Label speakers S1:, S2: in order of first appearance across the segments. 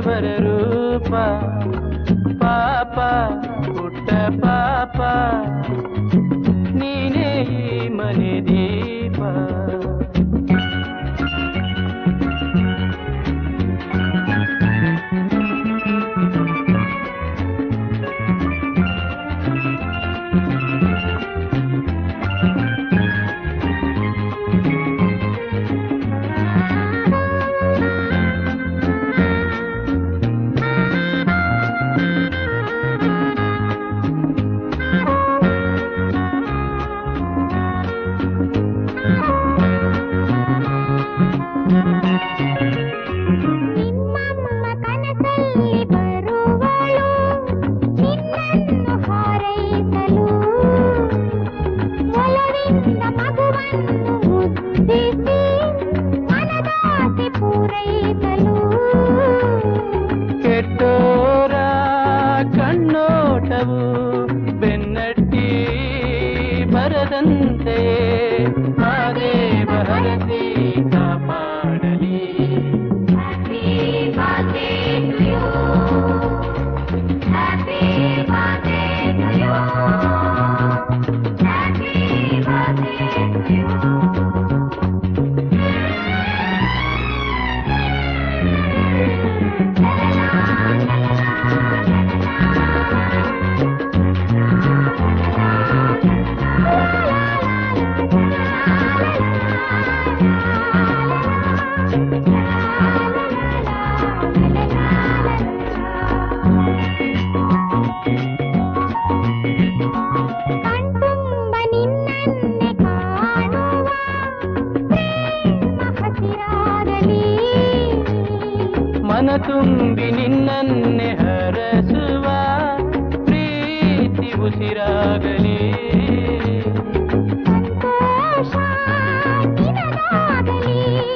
S1: ದೇವರ ರೂಪ ಪಾಪ ಪುಟ್ಟ ಪಾಪ. ನೀನೇ ಈ
S2: ಮನೆ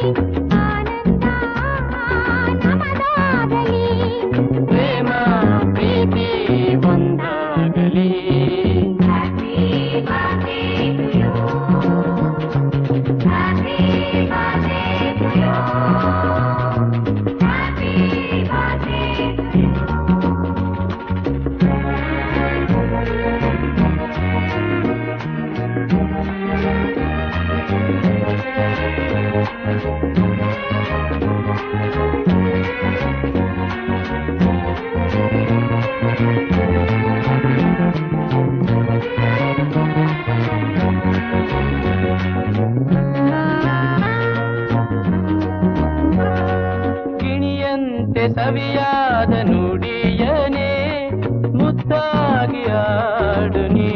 S2: Thank you. ಮುತ್ತಾಗಿ ಆಡು ನೀ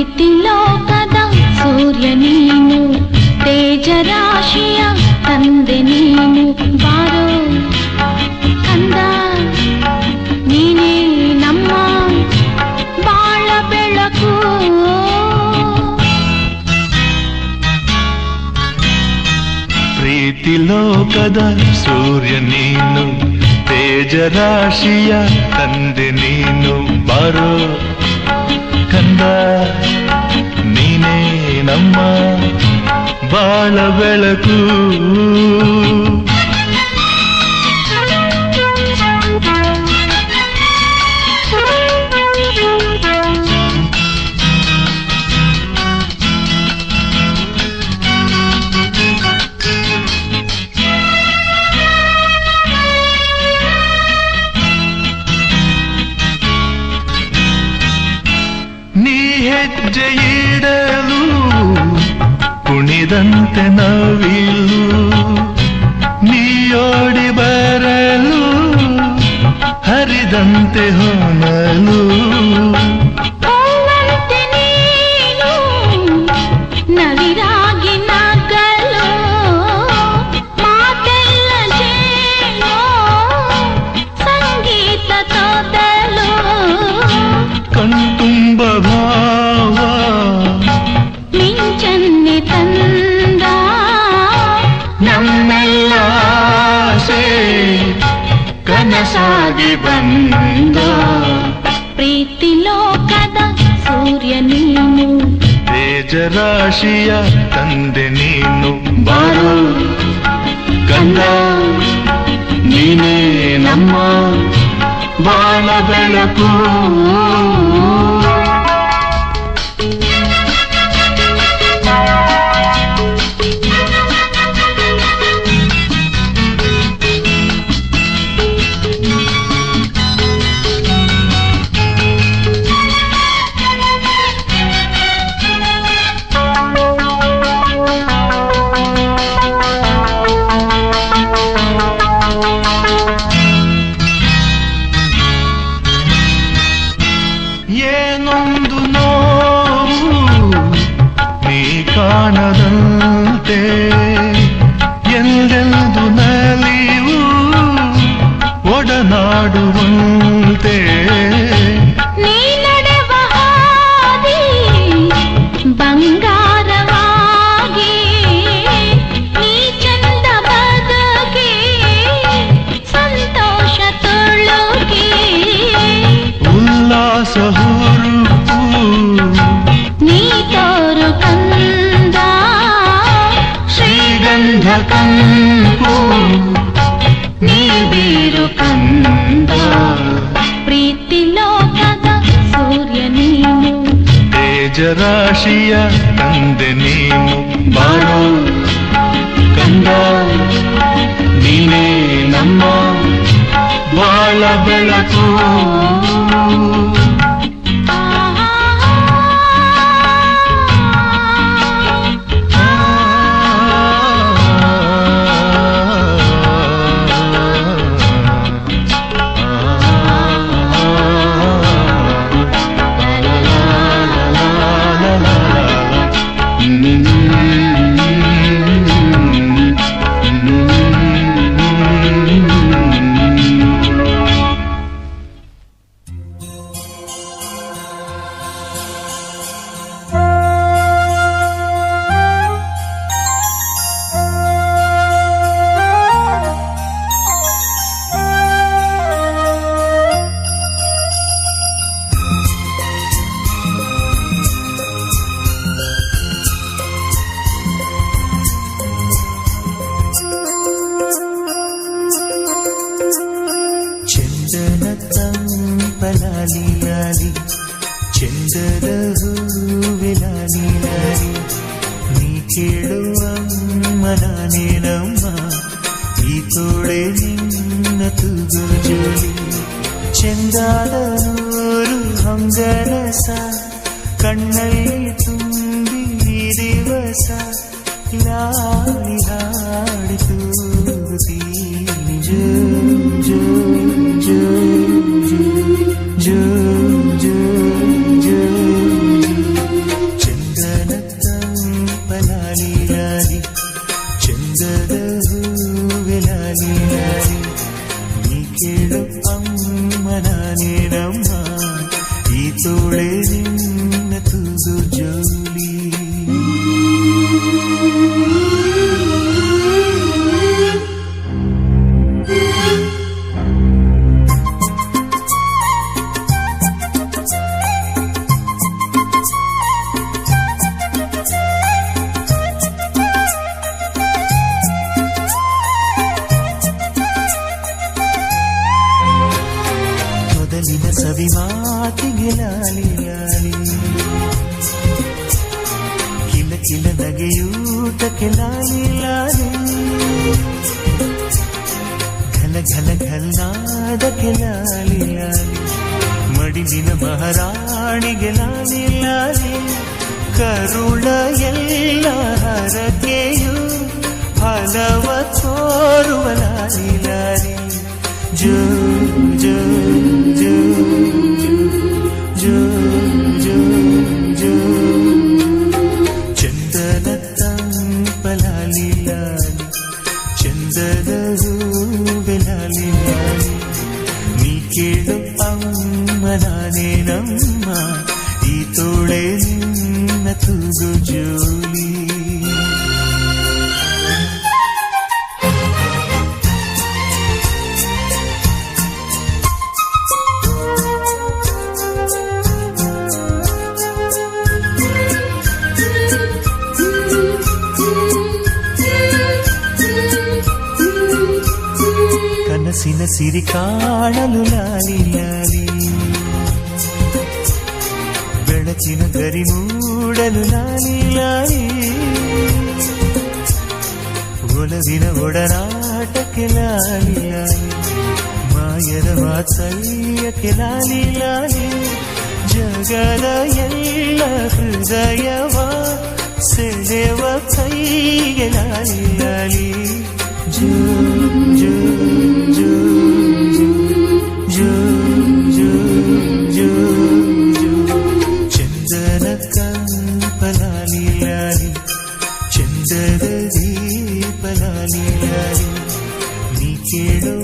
S2: ಪ್ರೀತಿಲೋ ಕದ ಸೂರ್ಯ ನೀನು ತೇಜರಾಶಿಯ ತಂದೆ ನೀನು ಬಾರೋ ಕಂದ ನೀನೇ ನಮ್ಮ ಬಾಳ
S3: ಬೆಳಕು ಪ್ರೀತಿಲೋಕದ ಸೂರ್ಯ ನೀನು ತೇಜರಾಶಿಯ ತಂದೆ ನೀನು ಬಾಳ ಬೆಳಕು ಕುಣಿದಂತೆ ನವಿಲು ನೀಯೋಡಿ ಬರಲು ಹರಿದಂತೆ ಹೊನಲು. ತೇಜರಾಶಿಯ ತಂದೆ ನೀನು ಬಾರು. ಕಂದ ನೀನೇ ನಮ್ಮ ಬಾಳ ಬೆಳಕು
S1: నాడు
S3: ತೇಜರಾಶಿಯ ತಂದೆ ನೀನು ಬಾರೋ ಕಂದ ನೀನೇ ನಮ್ಮ ಬಾಳ ಬೆಳಕು
S4: ತಂಪಲಾಲಿ ಲಾಲಿ ಚಂದದ ಹೂವಿಲಾಲಿ ಲಾಲಿ ನೀ ಕೇಳುವ ಮನಾನೇನಮ್ಮ ಈ ತೋಳೆ ನಿನ್ನ ತೂಗು ಜೋಲಿ ಚೆಂದಾದ ನೂರು ಹಂಗನಸ ಕಣ್ಣಲ್ಲಿ ತುಂಬಿ ಈ ದಿವಸ ಲಾಲಿ ಹಾಡಿತು ಜೋ ಕಿಲ ನಗೆಯೂಟಕ್ಕೆ ಲಾಲಿ ಲಾಲಿ ಘಲ ಘಲ ಘಲ್ನಾದಕ್ಕೆ ಲಾಲಿ ಲಾಲಿ ಮಡಿಲಿನ ಮಹಾರಾಣಿಗೆ ಲಾಲಿ ಲಾಲಿ ಕರುಳ ಎಲ್ಲ ಹರಕೆಯು ಫಲವ ತೋರುವ ಲಾಲಿ ಲಾಲಿ ಜೋ ಜೋ ಜೋ ಜೋ ಕನಸಿನ ಸಿರಿ ಕಾಣಲು ಲಾಲಿ ಲಾಲಿ ಬೆಳಕಿನ ಗರಿ ಮೂಡಲು ಲಾಲಿ ಲಾಲಿ ಒಲವಿನ ಒಡನಾಟಕ್ಕೆ ಲಾಲಿ ಲಾಲಿ ಮಾಯದ ವಾತ್ಸಲ್ಯಕ್ಕೆ ಲಾಲಿ ಲಾಲಿ ಜಗದ ಎಲ್ಲ ಹೃದಯವ ಸೆಳೆವ ಕೈಗೆ ಲಾಲಿ ಲಾಲಿ ಜೋ ಜೋ ಜೋ ಜೋ సుందర దీపలా
S1: నీలాలి నీకేడు